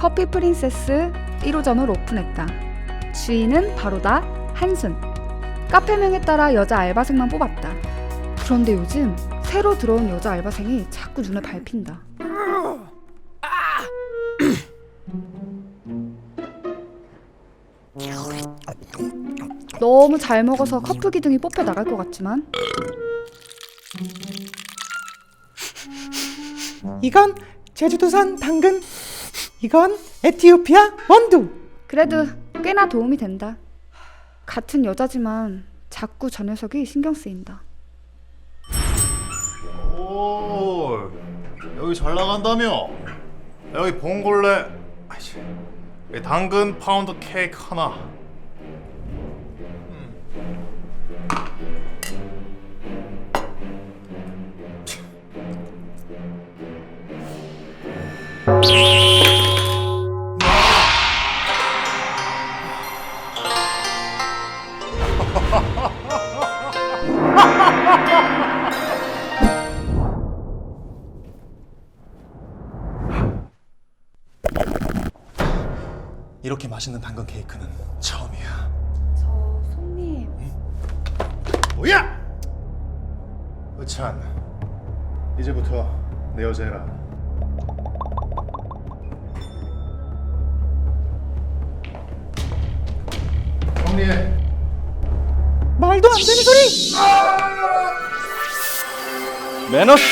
커피 프린세스 1호점을 오픈했다. 주인은 바로다 한순. 카페명에 따라 여자 알바생만 뽑았다. 그런데 요즘 새로 들어온 여자 알바생이 자꾸 눈에 밟힌다. 너무 잘 먹어서 커프 기둥이 뽑혀 나갈 것 같지만 이건 제주도산 당근. 이건 에티오피아 원두. 그래도 꽤나 도움이 된다. 같은 여자지만 자꾸 저 녀석이 신경 쓰인다. 오 여기 잘 나간다며 여기 봉골레 아이씨 여기 당근 파운드 케이크 하나 이렇게 맛있는 당근 케이크는 처음이야. 저 손님. 뭐야? 의찬 이제부터 내 여자애라. 정리해 말도 안 되는 소리. 매너스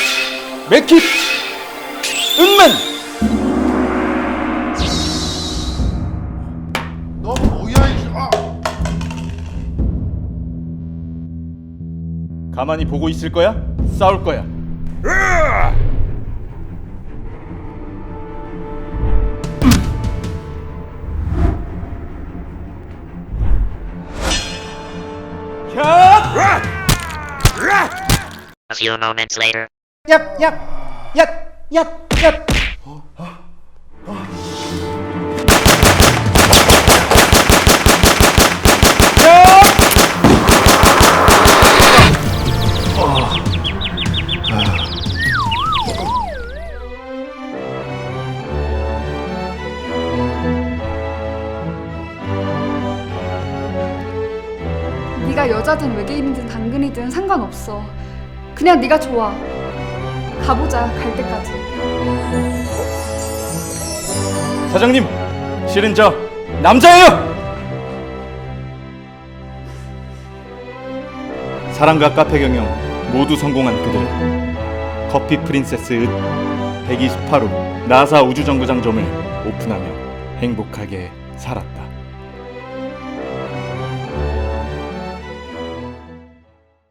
맥킷 은맨 가만히 보고 있을 거야? 싸울 거야? A few moments later. 얍, 얍, 얍, 얍, 얍. 네가 여자든 외계인이든 당근이든 상관없어. 그냥 네가 좋아. 가보자 갈 때까지. 사장님 실은 저 남자예요 사랑과 카페 경영 모두 성공한 그들은 커피 프린세스 읍 128호 나사 우주정거장점을 오픈하며 행복하게 살았다